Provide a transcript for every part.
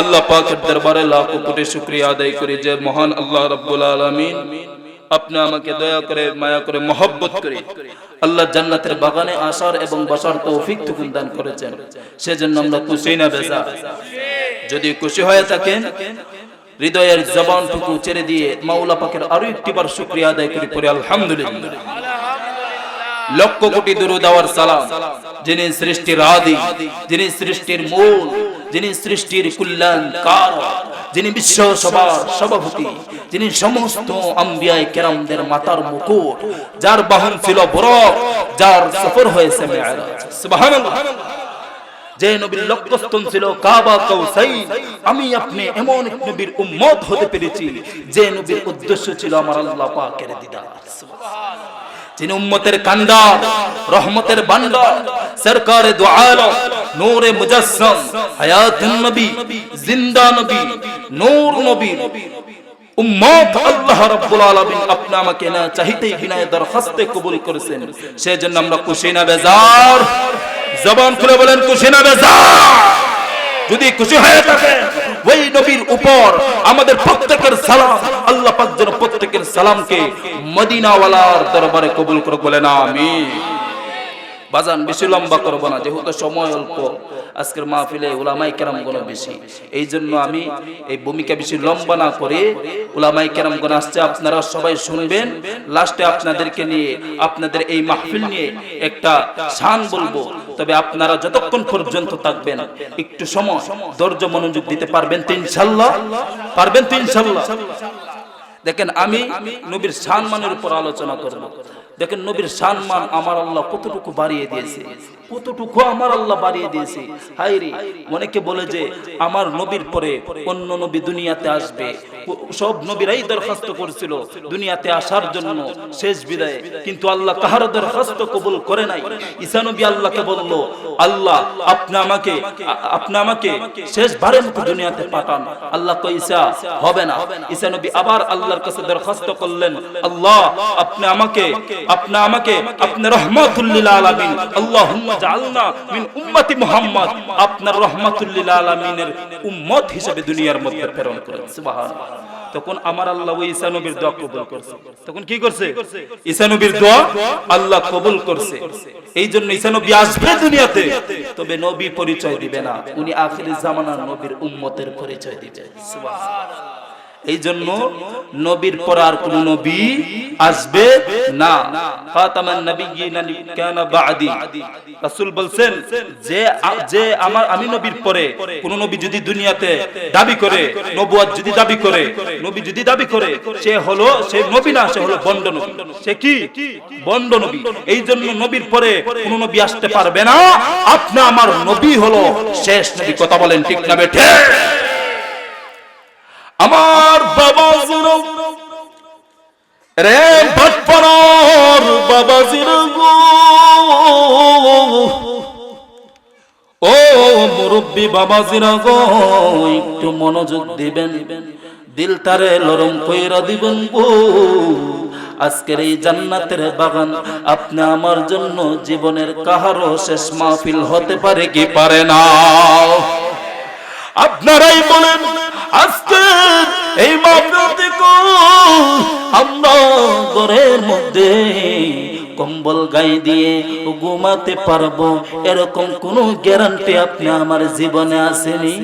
আল্লাহ পাকের দরবারে লাখো কোটি শুকরিয়া আদায় করি যে মহান আল্লাহ রাব্বুল আলামিন আপনি আমাকে দয়া করে, মায়া করে, মহব্বত করে আল্লাহ জান্নাতের বাগানে আসার এবং বসার তৌফিক টুকুন দান করেছেন। সেজন্য আমরা খুশি না বেজা। যদি খুশি হয়ে থাকেন, হৃদয়ের জবানটুকু ছেড়ে দিয়ে মাওলা পাকের আরও একটিবার শুক্রিয়া আদায় করি পরে আলহামদুলিল্লাহ। লক্ষ কোটি দুরুদ দেওয়ার সালাম। যিনি সৃষ্টির আদি, যিনি সৃষ্টির মূল, যিনি সৃষ্টির কল্যাণ কার যিনি বিশ্ব সবার সভাপতি, যিনি সমস্ত আম্বিয়ায় কেরামদের মাতার মুকুট, যার বাহন ছিল বরফ, যার সফর হয়েছে যে নবীর লক্ষ্যস্থান ছিল কাবা কাউসাইন, আমি আপনি এমন এক নবীর উম্মত হতে পেরেছি, যে নবীর উদ্দেশ্য ছিল আমার আল্লাহ পাকের দিদার। যিনি উম্মতের কান্দার রহমতের বান্দার সরকারে দু আলম নূরে মুজাসসাম, হায়াতুন নবী, জিন্দা নবী, নূর নবী। উম্মত আল্লাহ রাব্বুল আলামিন আপনি আমাকে না চাইতেই বিনায় দরখাস্তে কবুল করেছেন, সেজন্য আমরা খুশি না বেজার। জবান খুলে বলেন, খুশি না বেজার। যদি খুশি হয়ে থাকে ওই নবীর উপর আমাদের প্রত্যেকের সালাম, আল্লাহ পাক যেন প্রত্যেকের সালামকে মদিনাওয়ালার দরবারে কবুল করে বলেন, আমিন। বাজান, বেশি লম্বা করব না, যেহেতু সময় অল্প, আজকের মাহফিলে উলামাই কেরাম গুণ বেশি। এই জন্য আমি এই ভূমিকা বেশি লম্বা না করে উলামাই কেরাম গুণ আসছে, আপনারা সবাই শুনবেন। লাস্টে আপনাদেরকে নিয়ে, আপনাদের এই মাহফিল নিয়ে একটা শান বলব। তবে আপনারা যতক্ষণ পর্যন্ত থাকবেন, একটু সময়, ধৈর্য, মনোযোগ দিতে পারবেন তো ইনশাল্লাহ পারবেন তো ইনশাল্লাহ দেখেন, আমি নবীর সম্মানের উপর আলোচনা করব। দেখেন নবীর সম্মান আমার আল্লাহ কতটুকু বাড়িয়ে দিয়েছে, কতটুকু আমার আল্লাহ বাড়িয়ে দিয়েছে। হাই রে, অনেকে বলে যে আমার নবীর পরে অন্য নবী দুনিয়াতে আসবে। সব নবীরাই দরখাস্ত করেছিল দুনিয়াতে আসার জন্য শেষ বিদায়ে। কিন্তু আল্লাহ কাহার দরখাস্ত কবুল করে নাই। ঈসা নবী আল্লাহকে বলল, আল্লাহ, আপনি আমাকে আপনি আমাকে শেষবারের মতো দুনিয়াতে পাঠান। আল্লাহ কই ঈসা, হবে না। ঈসা নবী আবার আল্লাহর কাছে দরখাস্ত করলেন, আল্লাহ, আপনি আমাকে আপনি আমাকে, আপনি রহমাতুল লিল আলামিন, আল্লাহুম্মা জাআলনা মিন উম্মতি মুহাম্মদ, আপনার রহমাতুল লিল আলামিনের উম্মত হিসেবে দুনিয়ার মধ্যে প্রেরণ করেন, সুবহানাল্লাহ। তখন আমার আল্লাহ ওই ঈসা নবীর দোয়া কবুল করছে। তখন কি করছে? ঈসা নবীর দোয়া আল্লাহ কবুল করছে। এই জন্য ঈসা নবী আসবে দুনিয়াতে, তবে নবী পরিচয় দিবে না, উনি আখিরি জামানার নবীর উম্মতের পরিচয় দিবে, সুবহানাল্লাহ। এই জন্য নবীর পর আর কোন নবী আসবে না। খাতামান নবিয়্যিন কানা বাদি। রাসূল বলছেন যে যে আমার আমি নবীর পরে কোন নবী যদি দুনিয়াতে দাবি করে নবুয়ত যদি দাবি করে নবী যদি দাবি করে সে হলো সে নবী না সে হলো বন্ড নবী। সে কি? বন্ড নবী। এই জন্য নবীর পরে কোন নবী আসতে পারবে না। আপনি আমার নবী হলো শেষ নবী। কথা বলেন ঠিক না বেঠে? আমার বাবা রে ভটপরার বাবা জিরো ও মুরব্বী বাবা জিরা গো, একটু মনোযোগ দিবেন। দিল তারে লরম কইরা দিবেন গো। আজকের এই জান্নাতের বাগান আপনি আমার জন্য জীবনের কাহারও শেষ মাহফিল হতে পারে কি পারে না? আপনারাই বলেন, আজকে এই আমরা ঘরের মধ্যে কম্বল গায়ে দিয়ে ঘুমাতে পারব। এরকম কোনো গ্যারান্টি আপনি আমার জীবনে আসেনি?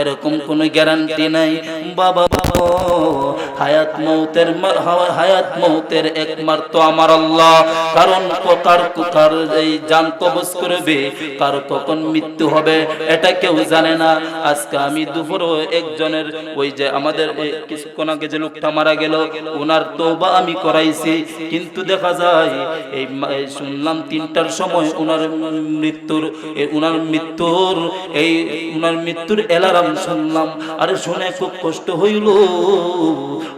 এরকম কোন গ্যারান্টি নাই? বাবা হায়াত মৌতের হায়াত মৌতের একমাত্র আমার আল্লাহ। কারণ কার কার এই জান কবজ করবে, কার কখন মৃত্যু হবে, এটা কেউ জানে না। আজকে আমি দুপুর একজনের ওই যে আমাদের কিছুক্ষণ আগে যে লোকটা মারা গেল, ওনার তোবা আমি করাইছি। কিন্তু দেখা যায়, এই শুনলাম তিনটার সময় ওনার মৃত্যুর ওনার মৃত্যুর, এই ওনার মৃত্যুর এলারাম শুনলাম। আরে শুনে খুব কষ্ট হইল।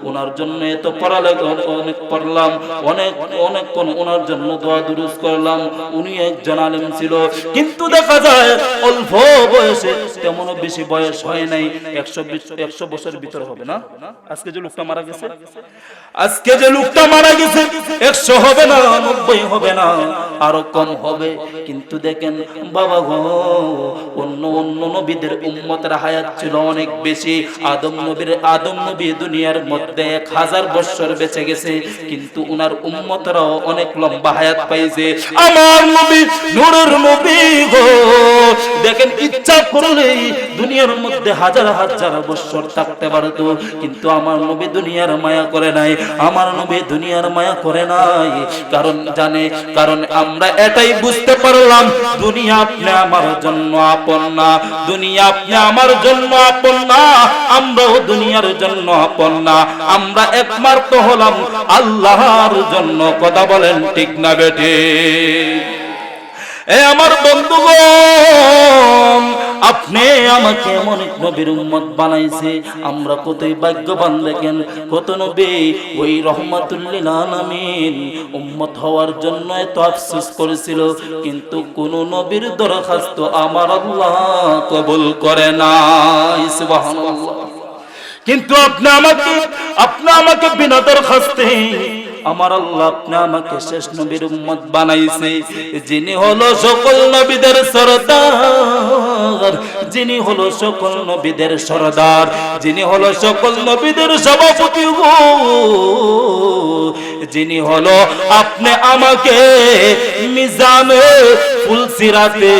ওনার জন্য এত পড়ালেখা অনেক পড়লাম, অনেক অনেকক্ষণ ওনার জন্য দোয়া দুরুস করলাম, উনি একজন আলেম ছিল। কিন্তু দেখা যায় অল্প বয়সে তেমনও বেশি বয়স হয় নাই, একশো একশো বছরের ভিতরে হবে না? আজকে যে লোকটা মারা গেছে? আজকে যে লোকটা মারা গেছে, একশো হবে না, নব্বই হবে না, আরও কম হবে। কিন্তু দেখেন, বাবা গো, অন্য অন্য নবীদের উম্মতের হায়াত ছিল অনেক বেশি, আদম নবীর আদম নবী দুনিয়ার মধ্যে এক হাজার বছর বেঁচে গেছে, কিন্তু উনার উম্মতরাও অনেক লম্বা হায়াত পাইছে আমার নবী, নূরের নবী গো। দেখেন, ইচ্ছা করলেই দুনিয়ার মধ্যে হাজার হাজার বছর থাকতে পারতো, কিন্তু আমার নবী দুনিয়ার মায়া করে নাই, আমার নবী দুনিয়ার মায়া করে নাই। কারণ জানে, কারণ আমরা এটাই বুঝতে পারলাম, দুনিয়া আপনি আমার জন্য আপন না, দুনিয়া আপনি আমার জন্য আপন না, আমরাও দুনিয়ার জন্য আপন না। আমরা একমাত্র হলাম আল্লাহর জন্য। কথা বলেন ঠিক না বেটে এ আমার বন্ধুগণ, আপনি আমাকে এমন এক নবীর উম্মত বানাইছে। আমরা কতই ভাগ্যবান দেখেন, কত নবী ওই রহমাতুল্লিল আলামিন উম্মত হওয়ার জন্য এত আফসোস করেছিল। কিন্তু কোন নবীর দরখাস্ত আমার আল্লাহ কবুল করে না সুবহানাল্লাহ। কিন্তু আপনি আমাকে আপনি আমাকে বিনা দরখাস্তে আমার আল্লাহ আপনি আমাকে শেষ নবীর উম্মত বানাইছে, যিনি হলো সকল নবীদের সরদার। যিনি হলো সকল নবীদের সরদার, যিনি হলো সকল নবীদের সভাপতি যিনি হলো আপনি আমাকে মিজানে ফুলসিরাতে,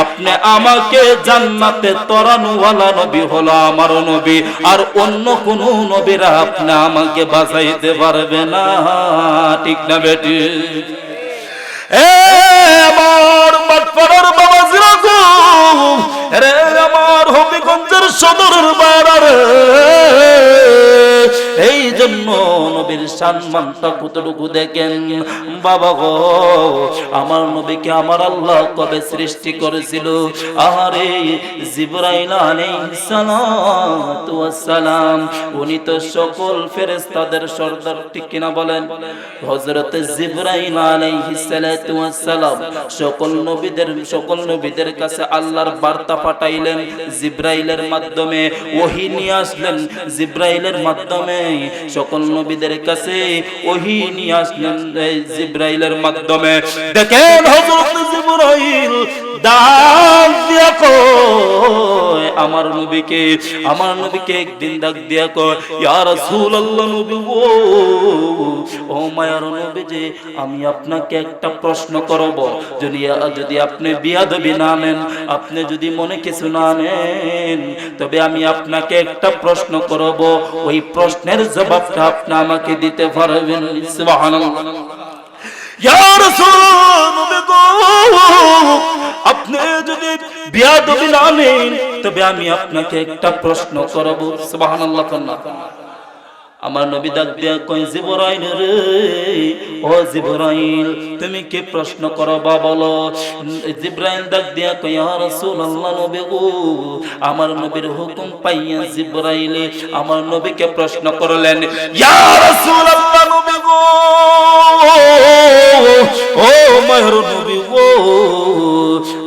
আপনি আমাকে জান্নাতে তরানুওয়ালা নবী হলো আমার নবী, আর অন্য কোন নবীরা আপনি আমাকে বাঁচাইতে পারবে না। ঠিক না বেটি? এ আমার বাবা জিরাকুম রে আমার হবিগঞ্জের সদর বাড়ার এই জন্য নবীর সম্মানটা কতটুকু দেখেন? বাবা গো, আমার নবীকে আমার আল্লাহ কবে সৃষ্টি করেছিল? আহারে, জিব্রাইল আলাইহিস সালাতু সালাম উনি তো সকল ফেরেশতাদের সর্দার, ঠিক কিনা বলেন? হযরত জিব্রাইল আলাইহিস সালাতু সালাম সকল নবীদের সকল নবীদের কাছে আল্লাহর বার্তা পাঠাইলেন জিব্রাইলের মাধ্যমে। ওহী নিয়ে আসলেন জিব্রাইলের মাধ্যমে। সকল নবীদের কাছে ওহী নিয়ে আসলেন জিব্রাইলের মাধ্যমে। দেখেন হযরত জিব্রাইল, ডাক দিয়া কয়, আমার নবীকে আমার নবীকে একদিন ডাক দিয়া কয়, ইয়া রাসূলুল্লাহ নবী গো, ও মায়ার নবী যে আমি আপনাকে একটা প্রশ্ন করব। যদি যদি আপনি বিয়াদবি না নেন, আপনি যদি মনে কিছু না নেন, তবে আমি আপনাকে একটা প্রশ্ন করব। ওই প্রশ্নের জবাবটা আপনি আমাকে দিতে পারবেন আপনি যদি বিয়াদবি না নেন, তবে আমি আপনাকে একটা প্রশ্ন করব, সুবহানাল্লাহ আমার নবী ডাক দিয়া কই জিবরাইল রে, ও জিবরাইল, তুমি কি প্রশ্ন করো বা বলো? জিবরাইল ডাক দিয়া কই ইয়া রাসূলুল্লাহ নবী গো, আমার নবীর হুকুম পাইয়া জিবরাইল, আমার নবীকে প্রশ্ন করলেন, ইয়া রাসূলুল্লাহ নবী গো, ও মায়ের নবী গো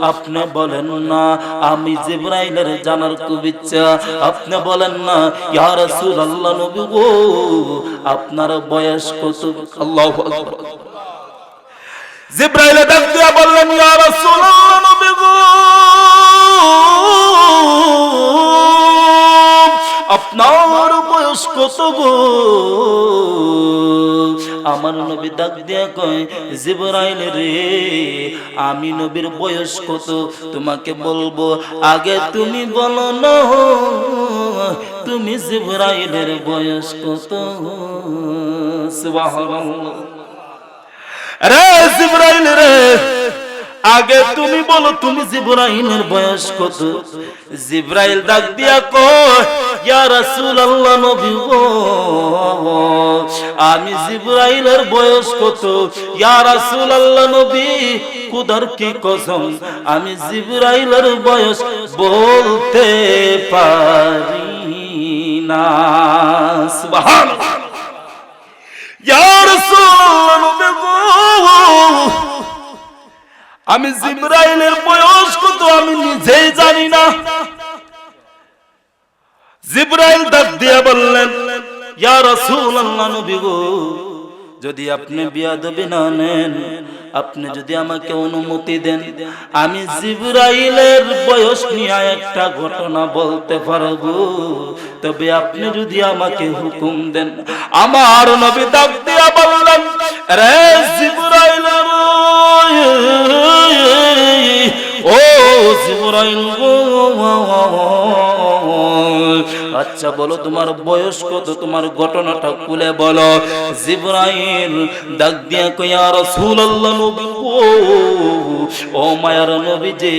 আপনি বলেন না, আমি জিব্রাইলের জানার খুব ইচ্ছা আপনি বলেন না, ইয়া রাসূলুল্লাহ নবী গো, আপনার বয়স কত? আল্লাহু আকবার। জিব্রাইল ডাক দিয়া বললেন, ইয়া রাসূলুল্লাহ নবী গো, আপনার বয়স কত গো? আমার নবী ডাক দিয়া কয়, জিবরাইল রে, আমি নবীর বয়স কত? তোমাকে বলব, আগে তুমি বলো না, তুমি জিবরাইলের বয়স কত? সুবহানাল্লাহ। রে জিবরাইল রে আগে তুমি বলো, তুমি জিব্রাইলের বয়স কত? জিব্রাইল ডাক দিয়া কয়, ইয়া রাসূলুল্লাহ নবী গো, আমি জিব্রাইলের বয়স কত? ইয়া রাসূলুল্লাহ নবী খুদার কি কসম? আমি জিব্রাইলের বয়স বলতে পারি নাস সুবহানাল্লাহ। ইয়া রাসূলুল্লাহ নবী গো আমি জিব্রাইলের বয়স কত আমি নিজেই জানি না। জিব্রাইল ডাক দিয়া বললেন, ইয়া রাসূলুল্লাহ নবী গো, যদি আপনি বিয়াদবি না নেন, আপনি যদি আমাকে অনুমতি দেন, আমি জিব্রাইলের বয়স নিয়ে একটা ঘটনা বলতে পারব তবে আপনি যদি আমাকে হুকুম দেন, আমার নবী ডাক দিয়া বললেন, রে জিব্রাইল গো আচ্ছা বলো, তোমার বয়স কত? তোমার ঘটনাটা খুলে বলো। জিব্রাইল ডাক দিয়া কইয়া রাসূলুল্লাহ, নবী গো, ও মায়ার নবী যে,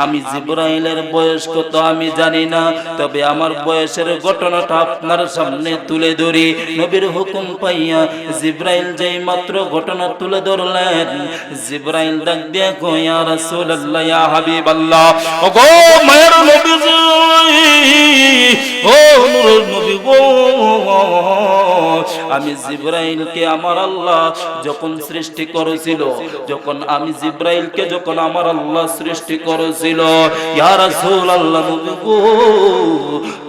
আমি জিব্রাইলের বয়স কত আমি জানি না, তবে আমার বয়সের ঘটনাটা আপনার সামনে তুলে ধরি। নবীর হুকুম পাইয়া জিব্রাইল যেই মাত্র ঘটনা তুলে ধরলেন, জিব্রাইল ডাক দিয়া কইয়া রাসূলুল্লাহ, ইয়া হাবিবাল্লাহ ও গো মায়ার নবী ও নূরের নবী গো আমি জিব্রাইলকে আমার আল্লাহ যখন সৃষ্টি করেছিল, যখন আমি জিব্রাইলকে যখন আমার আল্লাহ সৃষ্টি করেছিল, ইয়া রাসূলুল্লাহ নবী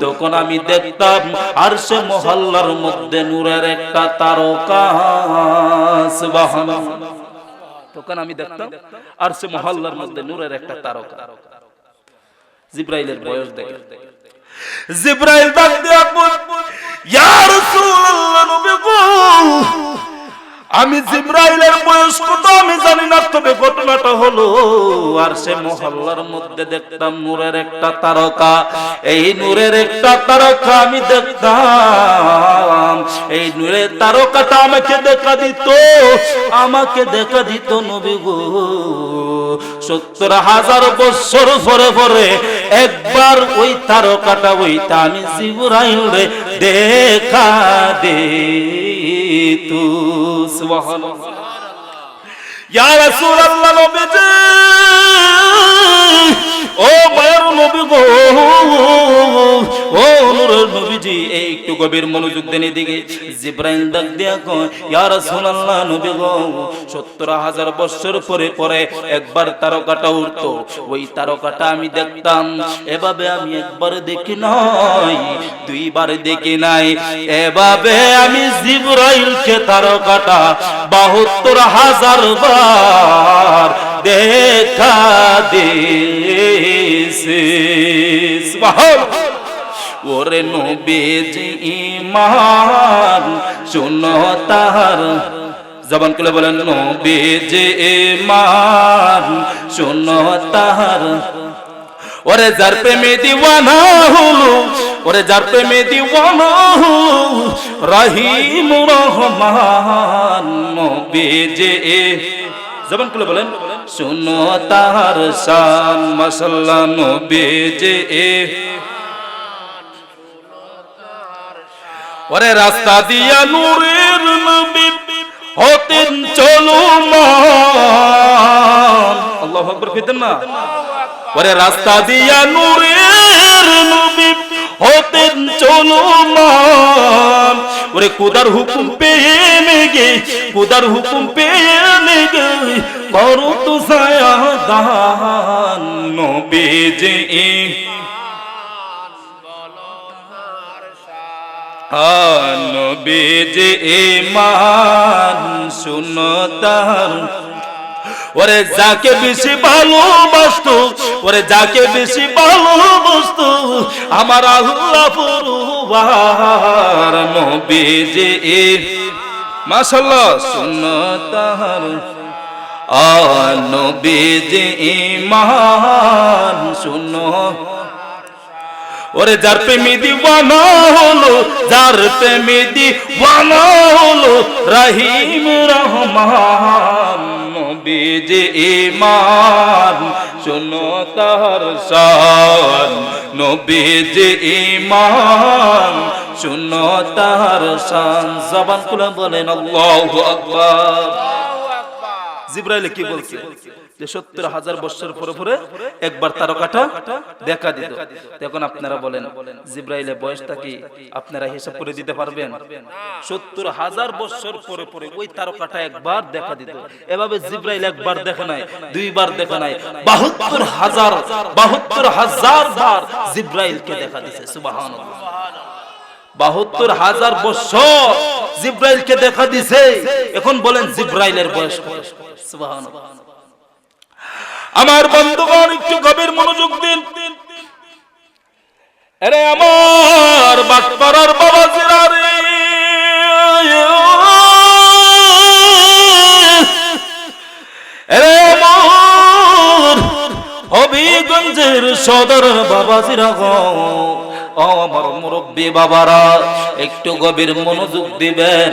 তখন আমি দেখতাম আর সে মহল্লার মধ্যে নূরের একটা তারকা, সুবহানাল্লাহ। তখন আমি দেখতাম আর সে মহল্লার মধ্যে নূরের একটা তারকা। জিব্রাইলের বয়স দেখে জিব্রাইল ডাক দিয়া ইয়া রাসূলুল্লাহ নবী আমি জিব্রাইলের বয়স কত আমি জানি না, তবে ঘটনাটা হলো, আর সে মহল্লার মধ্যে দেখতাম নূরের একটা তারকা। এই নূরের একটা তারকা আমি দেখতাম। এই নূরের তারকাটা আমাকে দেখা দিত, আমাকে দেখা দিত নবী গো। সত্তর হাজার বছর পরে পরে একবার ওই তারকাটা ওইটা আমি জিব্রাইল দেখা দে তু সুবহানাল্লাহ। ইয়া রাসূলুল্লাহ নবীজি। ও মায়ের নবী গো। ও নূরের নবীজি এই একটু গভীর মনোযোগ দেন এদিকে। জিব্রাইল ডাক দিয়া কয়, ইয়া রাসূলুল্লাহ নবী গো 70000 বছর পরে পরে একবার তারকাটা উঠতো। ওই তারকাটা আমি দেখতাম, এভাবে আমি একবার দেখি নাই, দুইবার দেখি নাই। এভাবে আমি জিব্রাইলকে তারকাটা 72000 বার দেখা দিয়েছে। সুবহানাল্লাহ। ওরে নবীজি ইমান শুনো তাহার। জবান করে বলেন, নবীজি ইমান শুনো তাহার। ওরে যার প্রেমে দিওয়ানা হলো, ওরে যার প্রেমে দিওয়ানা হলো, রহিম রহমান, নবীজি জবান করে বলেন, শুনো তাহার শান মাসাল্লাহ নবীজি ওরে রাস্তা দিয়া নূরের নবী হতেন চলো আল্লাহ আকবার কইতেন না? ওরে রাস্তা দিয়া নূরের নবী হতেন চলো ওরে কুদার হুকুম পেয়ে নেগে, কুদার হুকুম পেয়ে নেগে করো তো সায়া দান নবী যে নবীজি ইমান শুনতার ওরে যাকে বেশি ভালোবাসত, ওরে যাকে বেশি ভালোবাসত, আমার আল্লাহ পরবার নবীজি মাশাআল্লাহ শুনতার আ নবীজি ইমান শুনো ওরে যার প্রেমী দিওয়ানা হলো, যার প্রেমী দিওয়ানা হলো, রহিম রহমান, নবীজ ইমান শুনো তার শান, নবীজ ইমান শুনো তার শান, জবান বলেন, আল্লাহু আকবার। জিব্রাইল কি বলছে? যে সত্তর হাজার বছর পরে পরে একবার তারকাটা দেখা দিত। এখন আপনারা বলেন জিব্রাইলের বয়সটা কি? আপনারা হিসাব করে দিতে পারবেন? সত্তর হাজার বছর পরে পরে ওই তারকাটা একবার দেখা দিত। এভাবে জিব্রাইল একবার দেখে নাই দুইবার দেখে নাই। বাহাত্তর হাজার বাহাত্তর হাজার বার জিব্রাইলকে দেখা দিছে সুবহানাল্লাহ। বাহাত্তর হাজার বছর জিব্রাইলকে দেখা দিছে। এখন বলেন জিব্রাইলের বয়স আমার বন্ধুগণ, একটু গভীর মনোযোগ দিন। আরে আমার বাটপাড়ার বাবা জিরারে। আরে আমার হবিগঞ্জের সদর বাবা জিরা ও আমার মুরব্বী বাবারা, একটু গভীর মনোযোগ দিবেন।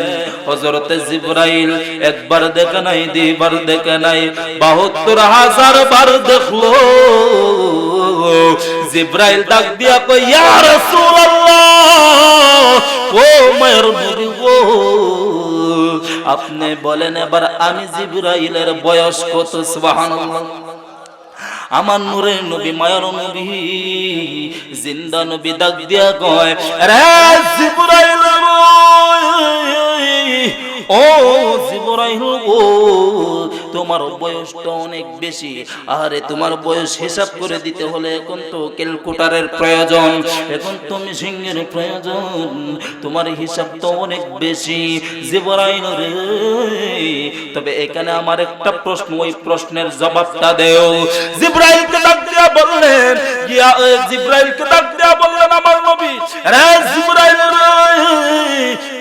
হজরতে জিব্রাইল একবার দেখে নাই, দুইবার দেখে নাই, বাহাত্তর হাজার বার দেখল। জিব্রাইল ডাক দিয়া কই ইয়া রাসূলুল্লাহ, ও মায়ের নবী আপনি বলেন এবার আমি জিব্রাইলের বয়স কত, সুবহানাল্লাহ? আমার নূরে নবী, মায়ার নবী, জিন্দা নবী ডাক দিয়া কয়, রে জিবরাইল ও জিবরাইল ও তোমার বয়সটা অনেক বেশি। আরে তোমার বয়স হিসাব করে দিতে হলে এখন তো ক্যালকুলেটরের প্রয়োজন। এখন তো মিশিংয়ের প্রয়োজন। তোমার হিসাব তো অনেক বেশি। জিবরাইল রে। তবে এখানে আমার একটা প্রশ্ন, ওই প্রশ্নের জবাবটা দেও। জিব্রাইলকে ডাক দিয়া বললেন জিব্রাইলকে ডাক দিয়া বললেন আমার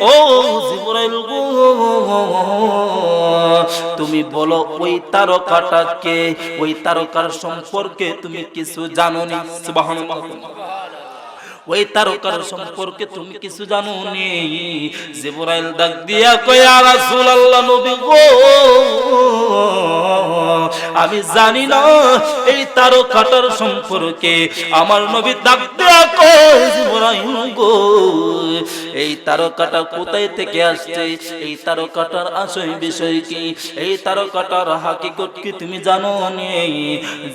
ও জিবরাইল গো, তুমি বলো ওই তারকাটাকে ওই তারকার সম্পর্কে তুমি কিছু জানো নি? সুবহানাল্লাহ। ওই তারকার সম্পর্কে তুমি কিছু জানো নি? ডাক দিয়া কয়া নবী গো, আমি জানি না এই তারকাটার সম্পর্কে। আমার নবী ডাক দিয়া কয়, জিবরাইল গো, এই তারকাটা কোথায় থেকে আসছে? এই তারকাটার আসল বিষয় কি? এই তারকাটার হাকিকত কি তুমি জানো নি?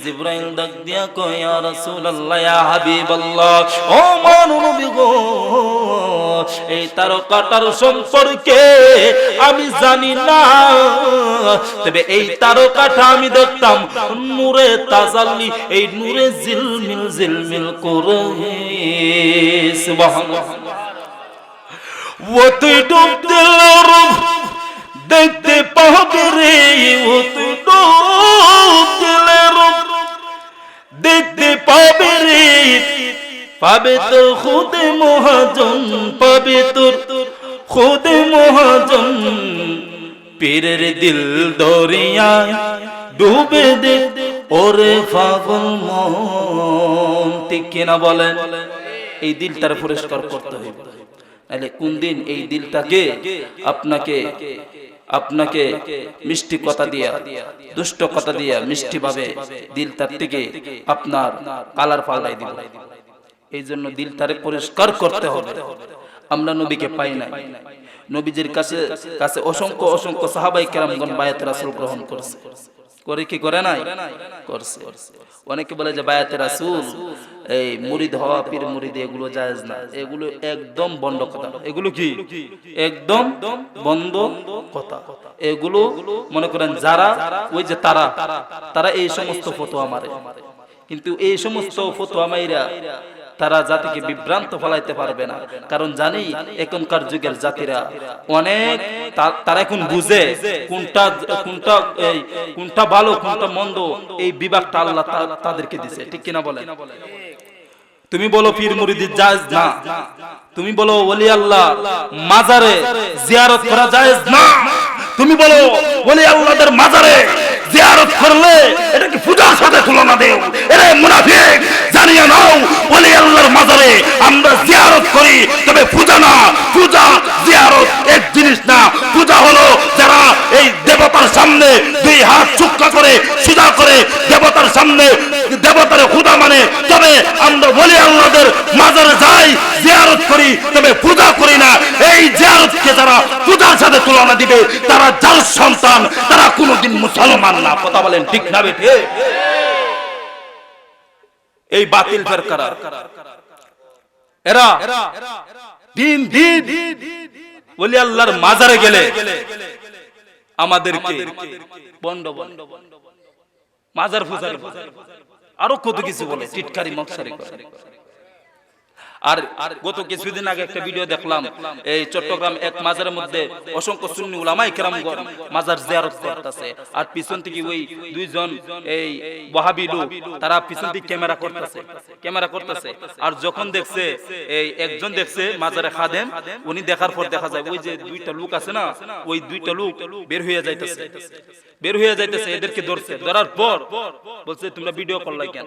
জিবরাইল ডাক দিয়া কয় ইয়া রাসূলুল্লাহ, ইয়া ও এই তারকাটার সম্পর্কে আমি জানি না। তবে এই তারকাটা আমি দেখতাম নূরে এই নূরে জিলমিল জিলমিল করে। দেখতে পাবে রে। দেখতে পাবে রে। পাবে তোর খুদ মহাজন, পাবে তোর খুদ মহাজন। পীরের দিল দরিয়া ডুবে দে ওরে ফাগল মন। ঠিক কিনা বলেন? এই দিলটার পরিষ্কার করতে হবে। তাহলে কোন দিন এই দিলটাকে আপনাকে আপনাকে মিষ্টি কথা দিয়া, দুষ্ট কথা দিয়া মিষ্টি ভাবে দিলটার থেকে আপনার কালার পাল্টাই দিব। এই জন্য দিলটারে পরিষ্কার করতে হবে। আমরা নবীকে পাই নাই। নবীজির কাছে কাছে অসংখ্য অসংখ্য সাহাবাই কেরামগণ বায়াত রাসূল গ্রহণ করছে। করে কি, করে নাই? করছে। অনেকে বলে যে বায়াতে রাসূল, এই মুরিদ হওয়া, পীর মুরিদ, এগুলো জায়েজ না। এগুলো একদম বন্ধ কথা। এগুলো কি? একদম বন্ধ কথা। এগুলো মনে করেন যারা, ওই যে তারা তারা এই সমস্ত ফতোয়া মারে। কিন্তু এই সমস্ত ফতোয়া মাইরা তারা জাতিকে বিভ্রান্ত ফলাইতে পারবে না। কারণ জানি এখনকার যুগের জাতিরা অনেক তারা এখন বুঝে কোনটা কোনটা কোনটা ভালো, কোনটা মন্দ, এই বিভাগটা আল্লাহ তাদেরকে দিছে। ঠিক কিনা বলে তুমি বলো পীর মুরিদি জায়েজ না? তুমি বলো ওলি আল্লাহ মাজারে জিয়ারত করা জায়েজ না? তুমি বলো ওলি আল্লাহদের মাজারে জিয়ারত করলে এটা কি পূজার সাথে তুলনা দেও? এরে মুনাফিক! জানিয়ে নাও ওলি আল্লাহর মাজারে, আমরা জিয়ারত করি। তবে পূজা না, পূজা, জিয়ারত এক জিনিস না। পূজা হলো যারা এই দেবতার সামনে দুই হাত চুক্কা করে, সুজা করে দেবতার সামনে, দেবতার খুদা মানে। তবে আমরা বলি আল্লাহদের মাজারে যাই, জিয়ারত করি, তবে পূজা করি না। এই জিয়ারতকে যারা পূজার সাথে তুলনা দিবে, তারা যার সন্তান, তারা কোনোদিন মুসলমান না। কথা বলেন ঠিক না বেঠে এই বাতিল ফেরকারা। এরা দিন দিন বলি আল্লাহর মাজারে গেলে আমাদেরকে বন্ড বন্ড। মাজার ফুজার। আরও কত কিছু বলে, টিটকারি মকসারি করে। আর গত কিছুদিন আগে একটা ভিডিও দেখলাম, এই চট্টগ্রাম এক মাজারের মধ্যে অসংখ্য সুন্নি উলামাই কেরামগণ মাজার জিয়ারত করতেছে। আর পিছন থেকে ওই দুইজন এই ওয়াহাবি লোক, তারা পিছন থেকে ক্যামেরা করতেছে ক্যামেরা করতেছে। আর যখন দেখছে, এই একজন দেখছে মাজারে খাদেম, উনি দেখার পর দেখা যায়, ওই যে দুইটা লোক আছে না, ওই দুইটা লোক বের হয়ে যাইতেছে। বের হয়ে যাইতেছে, এদেরকে ধরছে। ধরার পর বলছে, তোমরা ভিডিও করলাই কেন?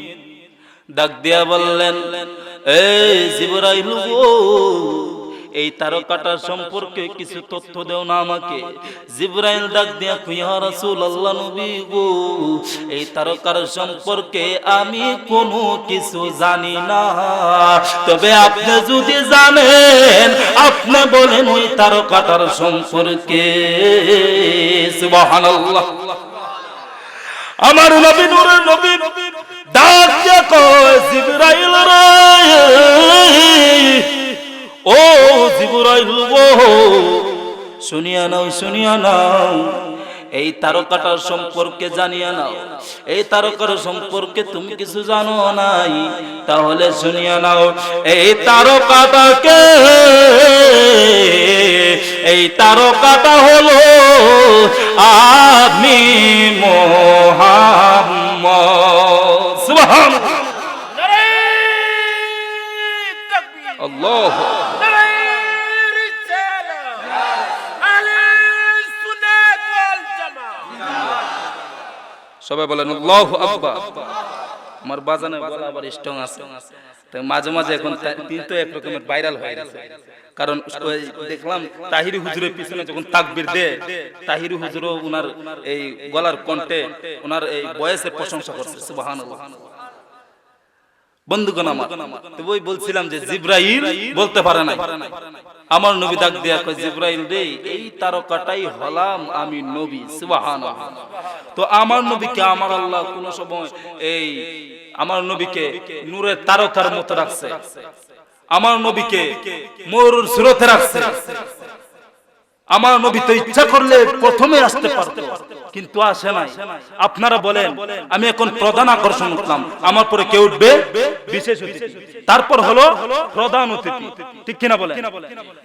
ডাক দিয়া বললেন, এই জিবরাইল এই তারকাটার সম্পর্কে কিছু তথ্য দেও না আমাকে। জিব্রাইল ডাক দিয়া কুইয়া রাসূলুল্লাহ নবী গো, এই তারকার সম্পর্কে আমি কোনো কিছু জানি না। তবে আপনি যদি জানেন, আপনি বলেন ওই তারকাটার সম্পর্কে। সুবহানাল্লাহ। আমার নবী নূরের নবী ডাক দিয়া কয়, জিবরাইল রে। ও জিবরাইল গো, শুনিয়া নাও শুনিয়া নাও। এই তারকাটার সম্পর্কে জানিয়া নাও। এই তারকার সম্পর্কে তুমি কিছু জানো নাই। তাহলে শুনিয়া নাও, এই তারকাটাকে, এই তারকাটা হলো আমি মোহাম্মদ। সুবহানাল্লাহ আল্লাহ। সবাই বলেন আল্লাহ আকবার। আমার বাজানে গলা আবার স্ট্রং আছে। তাই মাঝে মাঝে এখন তিনি তো এক রকমের ভাইরাল হয়ে গেছে। কারণ দেখলাম তাহিরি হুজুরের পিছনে যখন তাকবির দে তাহিরি হুজুরও ওনার এই গলার কণ্ঠে ওনার এই বয়সের প্রশংসা করছে, সুবহানাল্লাহ। বন্ধুগণ আমার তো ওই বলছিলাম যে জিব্রাইল বলতে পারে না আমার নবী ডাক দিয়া কয়, জিব্রাইল রে, এই তারকাটাই হলাম আমি নবী, সুবহানাল্লাহ। তো আমার নবীকে আমার আল্লাহ কোন সময় এই আমার নবীকে নূরের তারকার মতো রাখছে। আমার নবীকে ময়ূর সুরতে রাখছে। আমার নবী তো ইচ্ছা করলে প্রথমে আসতে পারতো। কিন্তু আসে নাই। আপনারা বলেন আমি এখন প্রধান আকর্ষণ উঠলাম আমার পরে কে উঠবে? বিশেষ তারপর হলো প্রধান অতিথি। ঠিক কিনা বলেন?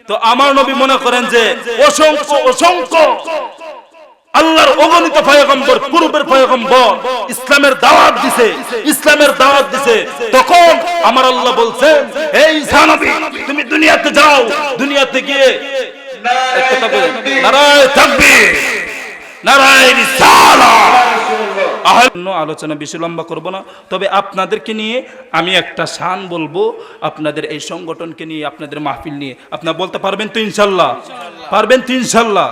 তো আমার নবী মনে করেন যে অসংখ্য অসংখ্য আল্লাহর অগণিত পয়গম্বর পূর্বের পয়গম্বর ইসলামের দাওয়াত দিছে ইসলামের দাওয়াত দিছে। তখন আমার আল্লাহ বলছেন এই জানবী তুমি দুনিয়াতে যাও। দুনিয়াতে গিয়ে এক কথা বলেন, নারায়ে তাকবীর। অন্য আলোচনা বেশি লম্বা করব না। তবে আপনাদেরকে নিয়ে আমি একটা শান বলব। আপনাদের এই সংগঠনকে নিয়ে আপনাদের মাহফিল নিয়ে। আপনারা বলতে পারবেন তো ইনশাল্লাহ পারবেন তো ইনশাল্লাহ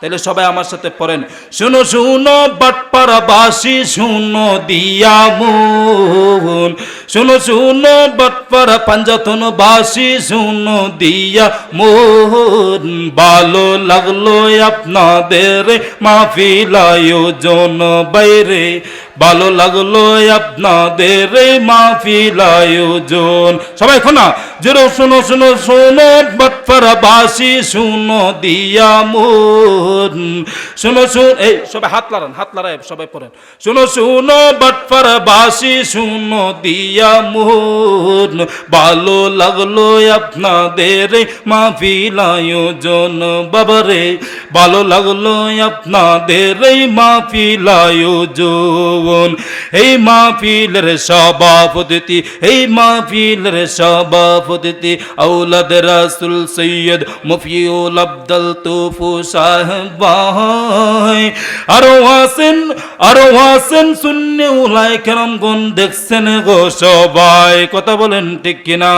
তাহলে সবাই আমার সাথে পড়েন। শুনো শুনো বাটপাড়া বাসি শুনো, দিয়া মন। শুনো শুনো, বাটপাড়া পাঞ্জাতন বাসি শুনো, দিয়া মোহন ভালো লাগল আপনাদের মাহফিল আয়োজন বাইরে। ভালো লাগল আপনাদের মাহফিল আয়োজন। সবাই শোনা জোরে শুনো শুনো শুনো বাসি শুনো দিয়া মন। শুনো শুন এই সবাই হাত লাগান হাত লাগায় সবাই পড়েন। শুনো শুনো বাটপাড়া বাসি শুনো দিয়া মন। ভালো লাগল আপনাদের মাহফিল আয়োজন। বাবারে ভালো লাগল আপনাদের মাহফিল আয়োজন। এই মাহফিলের সভাপতি এই মাহফিলের সভাপতি আউলাদ রাসুল সৈয়দ মফিউল আব্দুল তুফু সাহেব। আরও আসেন আরও আসেন শূন্য উলাই কেরম গুণ দেখছেন গো সবাই, কথা বলেন ঠিক কিনা?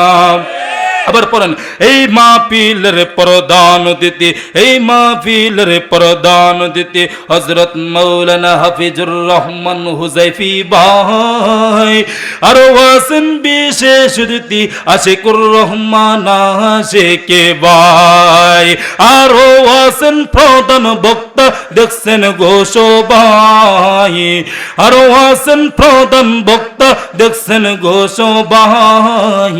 আবার পড়েন, এই মাহফিলের প্রধান দিতে এই মাহফিলের প্রধান দিতে হজরত মৌলানা হাফিজুর রহমান হুজাইফি ভাই, আরও আছেন বিশেষ দিতি আশিকুর রহমান আশেকে ভাই, আরও আছেন প্রধান বক্তা, দেখছেন ঘোষ ভাই আরও আছেন প্রধান বক্তা, দেখছেন ঘোষ ভাই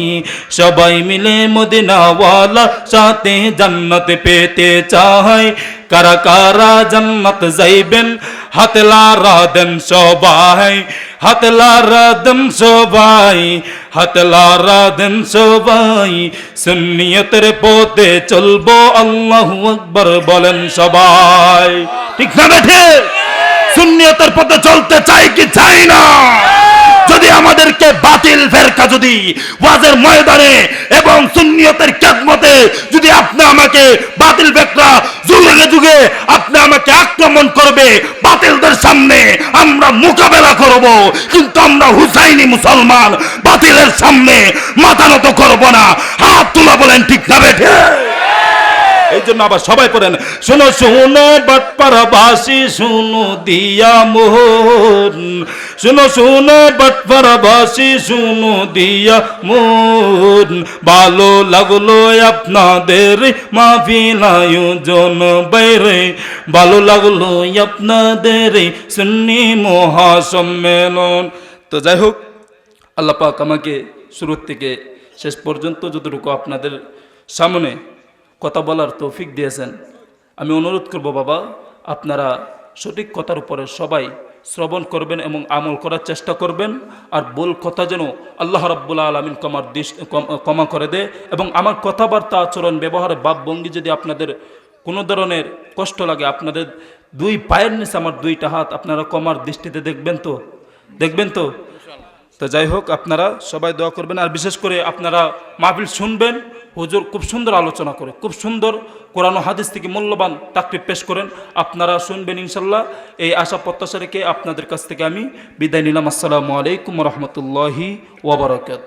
সবাই মিলে মদিনাওয়ালা সাথে জান্নাত পেতে চাই কারা কারা জান্নাত যাইবেন, হাতলা রাদেন সবাই, হাতলা রাদেন সবাই, হাতলা রাদেন সবাই। সুন্নিয়তের পথে চলবো, আল্লাহু আকবার বলেন সবাই। ঠিক না বেঠে? সুন্নিয়তের পথে চলতে চাই কি চাই না? যদি আমাদেরকে বাতিল ফেরকা যদি ওয়াজের ময়দানে এবং সুন্নিয়তের খেদমতে যদি আপনি আমাকে বাতিল ফেরকা যুগে যুগে আপনি আমাকে আক্রমণ করবে বাতিলদের সামনে আমরা মোকাবেলা করব, কিন্তু আমরা হুসাইনি মুসলমান বাতিলের সামনে মাথা নত করব না। হাত তোলা বলেন ঠিক না বেঠে এই জন্য আবার সবাই পড়েন, শোনো শোনো, বাটপাড়াবাসী, শোনো, দিয়া মোহন। শোনো শোনো, বাটপাড়াবাসী, শোনো, দিয়া মোহন। ভালো লাগল আপনাদের মাহফিল আয়োজন বাইরে। ভালো লাগল আপনাদের সুন্নি মহাসম্মেলন। তো যাই হোক, আল্লাহ পাক আমাকে শুরুর থেকে শেষ পর্যন্ত যতটুকু আপনাদের সামনে কথা বলার তৌফিক দিয়েছেন। আমি অনুরোধ করব, বাবা, আপনারা সঠিক কথার উপরে সবাই শ্রবণ করবেন এবং আমল করার চেষ্টা করবেন, আর বল কথা যেন আল্লাহ রাব্বুল্লাহ আলমিন কমার দিশ কম- করে দে এবং আমার কথাবার্তা, আচরণ, ব্যবহারে বাপ ভঙ্গি যদি আপনাদের কোনো ধরনের কষ্ট লাগে, আপনাদের দুই পায়ের নিচে আমার দুইটা হাত, আপনারা কমার দৃষ্টিতে দেখবেন তো? দেখবেন তো? তো যাই হোক, আপনারা সবাই দোয়া করবেন। আর বিশেষ করে আপনারা মাহফিল শুনবেন, হুজুর খুব সুন্দর আলোচনা করে, খুব সুন্দর কোরআন হাদিস থেকে মূল্যবান তাকরিব পেশ করেন। আপনারা শুনবেন ইনশাল্লাহ এই আশা প্রত্যাশা রেখে আপনাদের কাছ থেকে আমি বিদায় নিলাম। আসসালামু আলাইকুম রহমতুল্লাহি ওবরাকাত